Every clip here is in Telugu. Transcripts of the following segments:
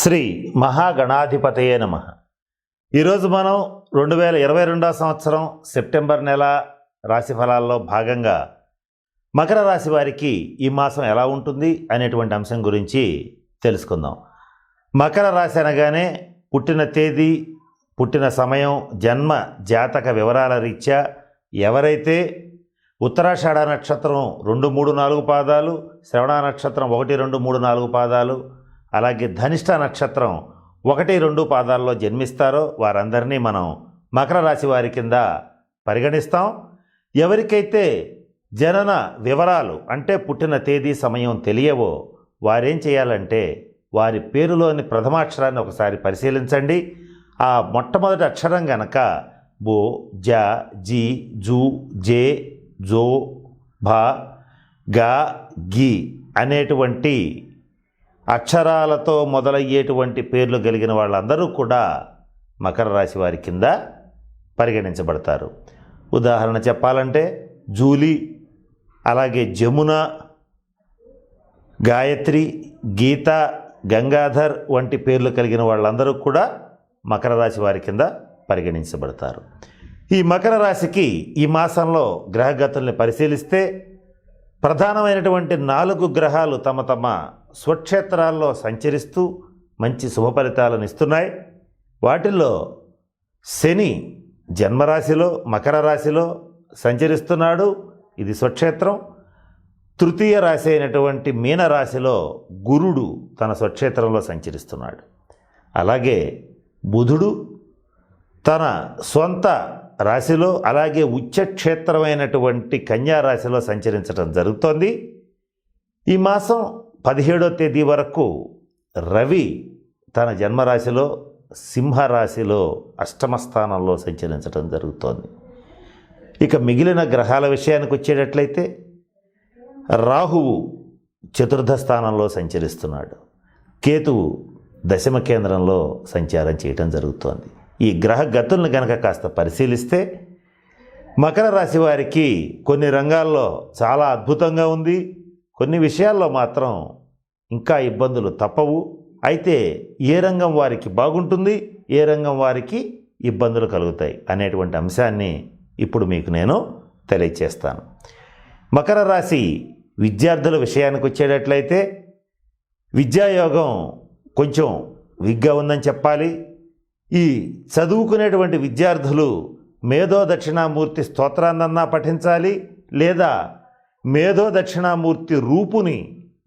శ్రీ మహాగణాధిపతయే నమ. ఈరోజు మనం రెండు వేల ఇరవై రెండవ సంవత్సరం సెప్టెంబర్ నెల రాశి ఫలాల్లో భాగంగా మకర రాశి వారికి ఈ మాసం ఎలా ఉంటుంది అనేటువంటి అంశం గురించి తెలుసుకుందాం. మకర రాశి అనగానే పుట్టిన తేదీ పుట్టిన సమయం జన్మ జాతక వివరాల రీత్యా ఎవరైతే ఉత్తరాషాఢ నక్షత్రం రెండు మూడు నాలుగు పాదాలు శ్రవణ నక్షత్రం ఒకటి రెండు మూడు నాలుగు పాదాలు అలాగే ధనిష్ట నక్షత్రం ఒకటి రెండు పాదాల్లో జన్మిస్తారో వారందరినీ మనం మకర రాశి వారి కింద పరిగణిస్తాం. ఎవరికైతే జనన వివరాలు అంటే పుట్టిన తేదీ సమయం తెలియవో వారేం చేయాలంటే వారి పేరులోని ప్రథమాక్షరాన్ని ఒకసారి పరిశీలించండి. ఆ మొట్టమొదటి అక్షరం గనక బో జ జీ జూ జే జో భ గా గి అనేటువంటి అక్షరాలతో మొదలయ్యేటువంటి పేర్లు కలిగిన వాళ్ళందరూ కూడా మకర రాశి వారి కింద పరిగణించబడతారు. ఉదాహరణ చెప్పాలంటే జూలీ అలాగే జమున గాయత్రి గీత గంగాధర్ వంటి పేర్లు కలిగిన వాళ్ళందరూ కూడా మకర రాశి వారి కింద పరిగణించబడతారు. ఈ మకర రాశికి ఈ మాసంలో గ్రహగతుల్ని పరిశీలిస్తే ప్రధానమైనటువంటి నాలుగు గ్రహాలు తమ తమ స్వక్షేత్రాల్లో సంచరిస్తూ మంచి శుభ ఫలితాలను ఇస్తున్నాయి. వాటిల్లో శని జన్మరాశిలో మకర రాశిలో సంచరిస్తున్నాడు. ఇది స్వక్షేత్రం. తృతీయ రాశి అయినటువంటి మీనరాశిలో గురుడు తన స్వక్షేత్రంలో సంచరిస్తున్నాడు. అలాగే బుధుడు తన సొంత రాశిలో అలాగే ఉచ్చక్షేత్రమైనటువంటి కన్యా రాశిలో సంచరించడం జరుగుతోంది. ఈ మాసం పదిహేడో తేదీ వరకు రవి తన జన్మరాశిలో సింహరాశిలో అష్టమ స్థానంలో సంచరించడం జరుగుతోంది. ఇక మిగిలిన గ్రహాల విషయానికి వచ్చేటట్లయితే రాహువు చతుర్థ స్థానంలో సంచరిస్తున్నాడు. కేతువు దశమ కేంద్రంలో సంచారం చేయటం జరుగుతోంది. ఈ గ్రహ గతులను గనక కాస్త పరిశీలిస్తే మకర రాశి వారికి కొన్ని రంగాల్లో చాలా అద్భుతంగా ఉంది. కొన్ని విషయాల్లో మాత్రం ఇంకా ఇబ్బందులు తప్పవు. అయితే ఏ రంగం వారికి బాగుంటుంది ఏ రంగం వారికి ఇబ్బందులు కలుగుతాయి అనేటువంటి అంశాన్ని ఇప్పుడు మీకు నేను తెలియచేస్తాను. మకర రాశి విద్యార్థుల విషయానికి వచ్చేటట్లయితే విద్యాయోగం కొంచెం విగ్గా ఉందని చెప్పాలి. ఈ చదువుకునేటువంటి విద్యార్థులు మేధో దక్షిణామూర్తి స్తోత్రాన్నన్నా పఠించాలి లేదా మేధో దక్షిణామూర్తి రూపుని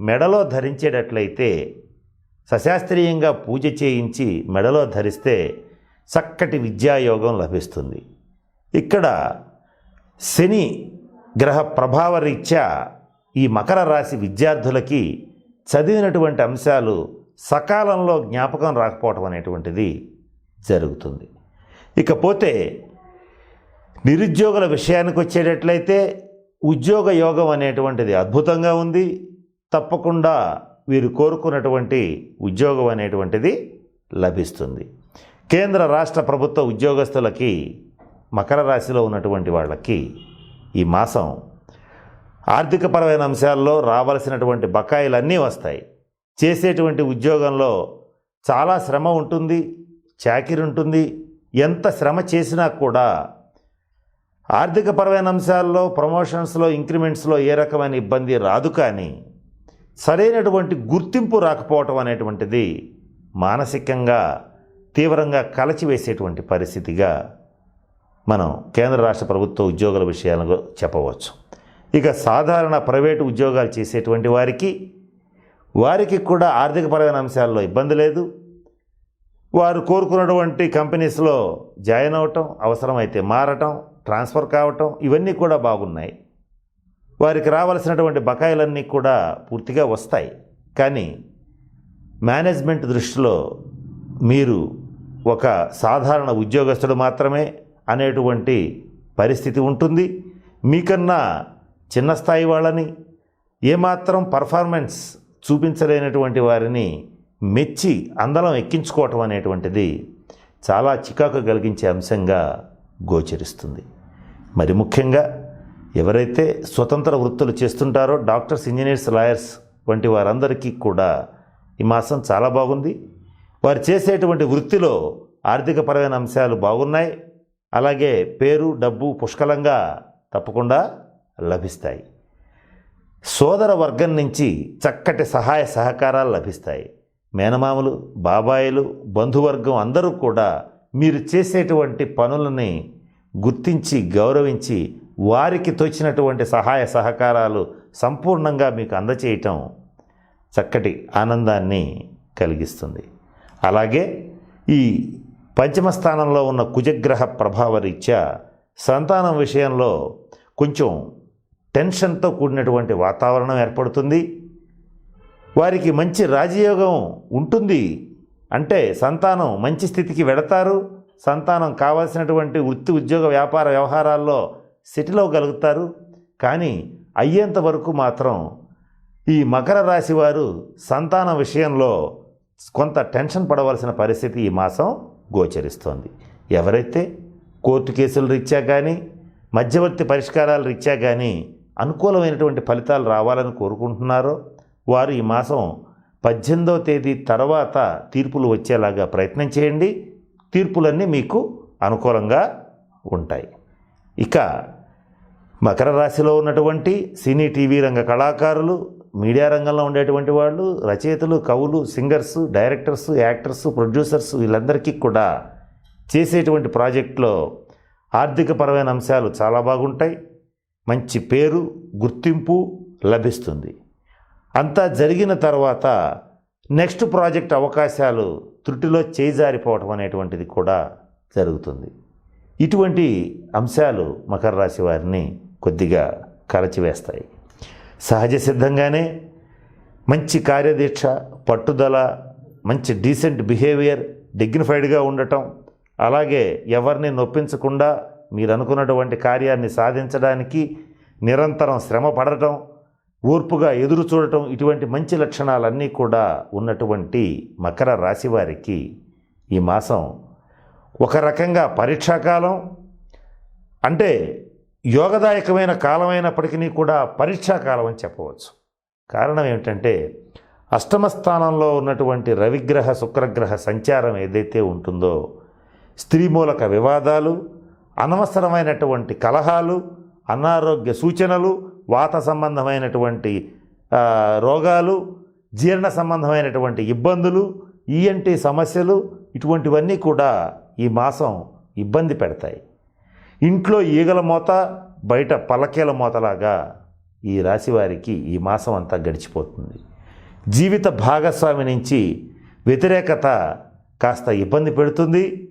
మెడలో ధరించేటట్లయితే సశాస్త్రీయంగా పూజ చేయించి మెడలో ధరిస్తే చక్కటి విద్యాయోగం లభిస్తుంది. ఇక్కడ శని గ్రహ ప్రభావరీత్యా ఈ మకర రాశి విద్యార్థులకి చదివినటువంటి అంశాలు సకాలంలో జ్ఞాపకం రాకపోవటం అనేటువంటిది జరుగుతుంది. ఇకపోతే నిరుద్యోగుల విషయానికి వచ్చేటట్లయితే ఉద్యోగ యోగం అనేటువంటిది అద్భుతంగా ఉంది. తప్పకుండా వీరు కోరుకున్నటువంటి ఉద్యోగం అనేటువంటిది లభిస్తుంది. కేంద్ర రాష్ట్ర ప్రభుత్వ ఉద్యోగస్తులకి మకర రాశిలో ఉన్నటువంటి వాళ్ళకి ఈ మాసం ఆర్థికపరమైన అంశాల్లో రావలసినటువంటి బకాయిలన్నీ వస్తాయి. చేసేటువంటి ఉద్యోగంలో చాలా శ్రమ ఉంటుంది చాకిరి ఉంటుంది. ఎంత శ్రమ చేసినా కూడా ఆర్థికపరమైన అంశాల్లో ప్రమోషన్స్లో ఇంక్రిమెంట్స్లో ఏ రకమైన ఇబ్బంది రాదు కానీ సరైనటువంటి గుర్తింపు రాకపోవటం అనేటువంటిది మానసికంగా తీవ్రంగా కలచివేసేటువంటి పరిస్థితిగా మనం కేంద్ర రాష్ట్ర ప్రభుత్వ ఉద్యోగుల విషయాలను చెప్పవచ్చు. ఇక సాధారణ ప్రైవేటు ఉద్యోగాలు చేసేటువంటి వారికి వారికి కూడా ఆర్థికపరమైన అంశాల్లో ఇబ్బంది లేదు. వారు కోరుకున్నటువంటి కంపెనీస్లో జాయిన్ అవటం అవసరమైతే మారటం ట్రాన్స్ఫర్ కావటం ఇవన్నీ కూడా బాగున్నాయి. వారికి రావాల్సినటువంటి బకాయిలన్నీ కూడా పూర్తిగా వస్తాయి. కానీ మేనేజ్మెంట్ దృష్టిలో మీరు ఒక సాధారణ ఉద్యోగస్తుడు మాత్రమే అనేటువంటి పరిస్థితి ఉంటుంది. మీకన్నా చిన్న స్థాయి వాళ్ళని ఏమాత్రం పర్ఫార్మెన్స్ చూపించలేనటువంటి వారిని మెచ్చి అందలం ఎక్కించుకోవటం అనేటువంటిది చాలా చికాకు కలిగించే అంశంగా గోచరిస్తుంది. మరి ముఖ్యంగా ఎవరైతే స్వతంత్ర వృత్తులు చేస్తుంటారో డాక్టర్స్ ఇంజనీర్స్ లాయర్స్ వంటి వారందరికీ కూడా ఈ మాసం చాలా బాగుంది. వారు చేసేటువంటి వృత్తిలో ఆర్థికపరమైన అంశాలు బాగున్నాయి. అలాగే పేరు డబ్బు పుష్కలంగా తప్పకుండా లభిస్తాయి. సోదర వర్గం నుంచి చక్కటి సహాయ సహకారాలు లభిస్తాయి. మేనమామలు బాబాయిలు బంధువర్గం అందరూ కూడా మీరు చేసేటువంటి పనులని గుర్తించి గౌరవించి వారికి తోచినటువంటి సహాయ సహకారాలు సంపూర్ణంగా మీకు అందచేయటం చక్కటి ఆనందాన్ని కలిగిస్తుంది. అలాగే ఈ పంచమ స్థానంలో ఉన్న కుజగ్రహ ప్రభావ రీత్యా సంతానం విషయంలో కొంచెం టెన్షన్తో కూడినటువంటి వాతావరణం ఏర్పడుతుంది. వారికి మంచి రాజయోగం ఉంటుంది. అంటే సంతానం మంచి స్థితికి వెడతారు సంతానం కావాల్సినటువంటి వృత్తి ఉద్యోగ వ్యాపార వ్యవహారాల్లో సెటిల్ అవ్వగలుగుతారు. కానీ అయ్యేంత వరకు మాత్రం ఈ మకర రాశి వారు సంతానం విషయంలో కొంత టెన్షన్ పడవలసిన పరిస్థితి ఈ మాసం గోచరిస్తోంది. ఎవరైతే కోర్టు కేసుల రీత్యా కానీ మధ్యవర్తి పరిష్కారాల రీత్యా కానీ అనుకూలమైనటువంటి ఫలితాలు రావాలని కోరుకుంటున్నారో వారు ఈ మాసం పద్దెనిమిదవ తేదీ తర్వాత తీర్పులు వచ్చేలాగా ప్రయత్నం చేయండి. తీర్పులన్నీ మీకు అనుకూలంగా ఉంటాయి. ఇక మకర రాశిలో ఉన్నటువంటి సినీ టీవీ రంగ కళాకారులు మీడియా రంగంలో ఉండేటువంటి వాళ్ళు రచయితలు కవులు సింగర్స్ డైరెక్టర్స్ యాక్టర్స్ ప్రొడ్యూసర్స్ వీళ్ళందరికీ కూడా చేసేటువంటి ప్రాజెక్టులో ఆర్థికపరమైన అంశాలు చాలా బాగుంటాయి. మంచి పేరు గుర్తింపు లభిస్తుంది. అంతా జరిగిన తర్వాత నెక్స్ట్ ప్రాజెక్ట్ అవకాశాలు త్రుటిలో చేజారిపోవటం అనేటువంటిది కూడా జరుగుతుంది. ఇటువంటి అంశాలు మకర రాశి వారిని కొద్దిగా కలచివేస్తాయి. సహజ సిద్ధంగానే మంచి కార్యదీక్ష పట్టుదల మంచి డీసెంట్ బిహేవియర్ డిగ్నిఫైడ్గా ఉండటం అలాగే ఎవరిని నొప్పించకుండా మీరు అనుకున్నటువంటి కార్యాన్ని సాధించడానికి నిరంతరం శ్రమ పడటం ఓర్పుగా ఎదురు చూడటం ఇటువంటి మంచి లక్షణాలన్నీ కూడా ఉన్నటువంటి మకర రాశి వారికి ఈ మాసం ఒక రకంగా పరీక్షాకాలం. అంటే యోగదాయకమైన కాలమైనప్పటికీ కూడా పరీక్షాకాలం అని చెప్పవచ్చు. కారణం ఏమిటంటే అష్టమ స్థానంలో ఉన్నటువంటి రవిగ్రహ శుక్రగ్రహ సంచారం ఏదైతే ఉంటుందో స్త్రీ మూలక వివాదాలు అనవసరమైనటువంటి కలహాలు అనారోగ్య సూచనలు వాత సంబంధమైనటువంటి రోగాలు జీర్ణ సంబంధమైనటువంటి ఇబ్బందులు ఈఎన్టీ సమస్యలు ఇటువంటివన్నీ కూడా ఈ మాసం ఇబ్బంది పెడతాయి. ఇంట్లో ఈగల మోత బయట పలకేల మోతలాగా ఈ రాశివారికి ఈ మాసం అంతా గడిచిపోతుంది. జీవిత భాగస్వామి నుంచి వ్యతిరేకత కాస్త ఇబ్బంది పెడుతుంది.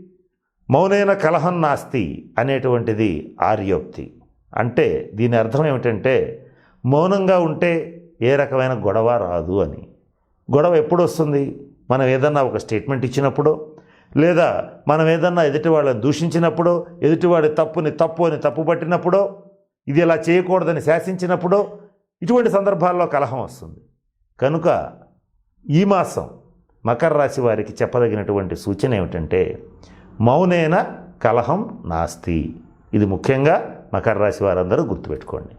మౌనైన కలహం నాస్తి అనేటువంటిది ఆర్యోక్తి. అంటే దీని అర్థం ఏమిటంటే మౌనంగా ఉంటే ఏ రకమైన గొడవ రాదు అని. గొడవ ఎప్పుడు వస్తుంది? మనం ఏదన్నా ఒక స్టేట్మెంట్ ఇచ్చినప్పుడు లేదా మనం ఏదన్నా ఎదుటివాళ్ళని దూషించినప్పుడో ఎదుటివాడి తప్పుని తప్పు అని తప్పు పట్టినప్పుడో ఇది ఇలా చేయకూడదని శాసించినప్పుడో ఇటువంటి సందర్భాల్లో కలహం వస్తుంది. కనుక ఈ మాసం మకర రాశి వారికి చెప్పదగినటువంటి సూచన ఏమిటంటే మౌనేన కలహం నాస్తి. ఇది ముఖ్యంగా మకర రాశి వారందరూ గుర్తుపెట్టుకోండి.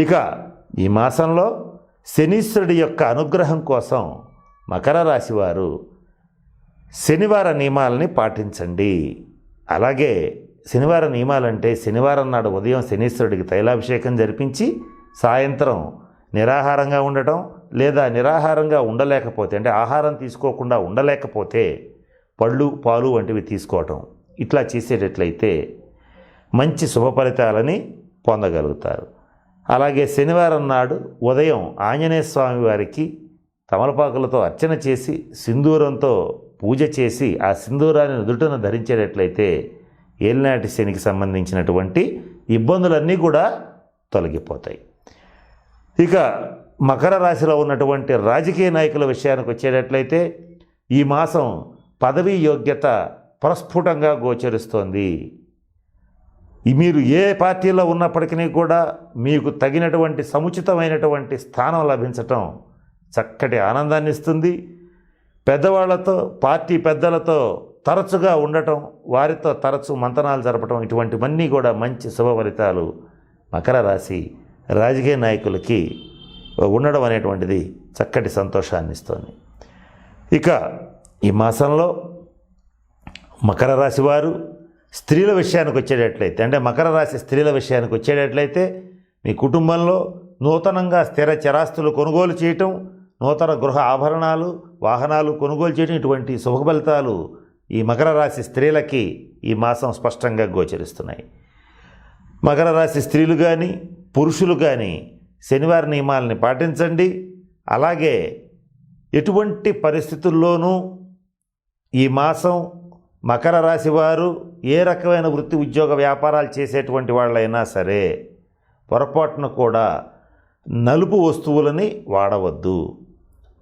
ఇక ఈ మాసంలో శనీశ్వరుడి యొక్క అనుగ్రహం కోసం మకర రాశి వారు శనివార నియమాలని పాటించండి. అలాగే శనివార నియమాలంటే శనివారం నాడు ఉదయం శనీశ్వరుడికి తైలాభిషేకం జరిపించి సాయంత్రం నిరాహారంగా ఉండటం లేదా నిరాహారంగా ఉండలేకపోతే అంటే ఆహారం తీసుకోకుండా ఉండలేకపోతే పళ్ళు పాలు వంటివి తీసుకోవటం ఇట్లా చేసేటట్లయితే మంచి శుభ ఫలితాలని పొందగలుగుతారు. అలాగే శనివారం నాడు ఉదయం ఆంజనేయ స్వామి వారికి తమలపాకులతో అర్చన చేసి సింధూరంతో పూజ చేసి ఆ సింధూరాన్ని నుదుటను ధరించేటట్లయితే ఏలినాటి శనికి సంబంధించినటువంటి ఇబ్బందులన్నీ కూడా తొలగిపోతాయి. ఇక మకర రాశిలో ఉన్నటువంటి రాజకీయ నాయకుల విషయానికి వచ్చేటట్లయితే ఈ మాసం పదవీ యోగ్యత ప్రస్ఫుటంగా గోచరిస్తోంది. మీరు ఏ పార్టీలో ఉన్నప్పటికీ కూడా మీకు తగినటువంటి సముచితమైనటువంటి స్థానం లభించటం చక్కటి ఆనందాన్ని ఇస్తుంది. పెద్దవాళ్ళతో పార్టీ పెద్దలతో తరచుగా ఉండటం వారితో తరచు మంతనాలు జరపటం ఇటువంటివన్నీ కూడా మంచి శుభ ఫలితాలు మకర రాశి రాజకీయ నాయకులకి ఉండడం అనేటువంటిది చక్కటి సంతోషాన్ని ఇస్తుంది. ఇక ఈ మాసంలో మకర రాశి వారు స్త్రీల విషయానికి వచ్చేటట్లయితే అంటే మకర రాశి స్త్రీల విషయానికి వచ్చేటట్లయితే మీ కుటుంబంలో నూతనంగా స్థిర చరాస్తులు కొనుగోలు చేయటం నూతన గృహ ఆభరణాలు వాహనాలు కొనుగోలు చేయడం ఇటువంటి శుభ ఫలితాలు ఈ మకర రాశి స్త్రీలకి ఈ మాసం స్పష్టంగా గోచరిస్తున్నాయి. మకర రాశి స్త్రీలు కానీ పురుషులు కానీ శనివారి నియమాలని పాటించండి. అలాగే ఎటువంటి పరిస్థితుల్లోనూ ఈ మాసం మకర రాశి వారు ఏ రకమైన వృత్తి ఉద్యోగ వ్యాపారాలు చేసేటువంటి వాళ్ళైనా సరే పొరపాటున కూడా నలుపు వస్తువులని వాడవద్దు.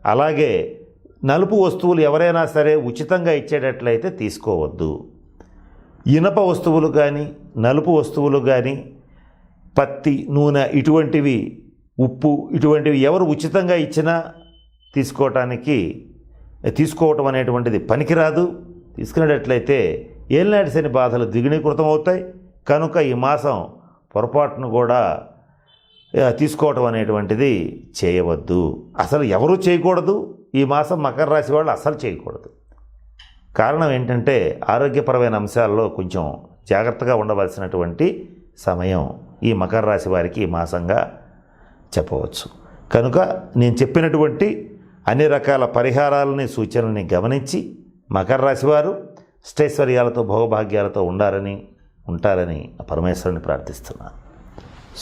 అలాగే నలుపు వస్తువులు ఎవరైనా సరే ఉచితంగా ఇచ్చేటట్లయితే తీసుకోవద్దు. ఇనప వస్తువులు కానీ నలుపు వస్తువులు కానీ పత్తి నూనె ఇటువంటివి ఉప్పు ఇటువంటివి ఎవరు ఉచితంగా ఇచ్చినా తీసుకోవటానికి తీసుకోవటం అనేటువంటిది పనికిరాదు. తీసుకునేటట్లయితే ఏలినాటి శని బాధలు ద్విగుణీకృతం అవుతాయి కనుక ఈ మాసం పొరపాటును కూడా తీసుకోవటం అనేటువంటిది చేయవద్దు. అసలు ఎవరూ చేయకూడదు. ఈ మాసం మకర రాశి వాళ్ళు అసలు చేయకూడదు. కారణం ఏంటంటే ఆరోగ్యపరమైన అంశాల్లో కొంచెం జాగ్రత్తగా ఉండవలసినటువంటి సమయం ఈ మకర రాశి వారికి ఈ మాసంగా చెప్పవచ్చు. కనుక నేను చెప్పినటువంటి అన్ని రకాల పరిహారాలని సూచనల్ని గమనించి మకర రాశి వారు అష్టైశ్వర్యాలతో భోగభాగ్యాలతో ఉండాలని ఉంటారని పరమేశ్వరుని ప్రార్థిస్తున్నాను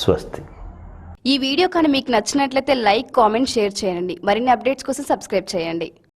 స్వస్తి. ఈ వీడియో కానీ మీకు నచ్చినట్లయితే లైక్ కామెంట్ షేర్ చేయండి. మరిన్ని అప్డేట్స్ కోసం సబ్స్క్రైబ్ చేయండి.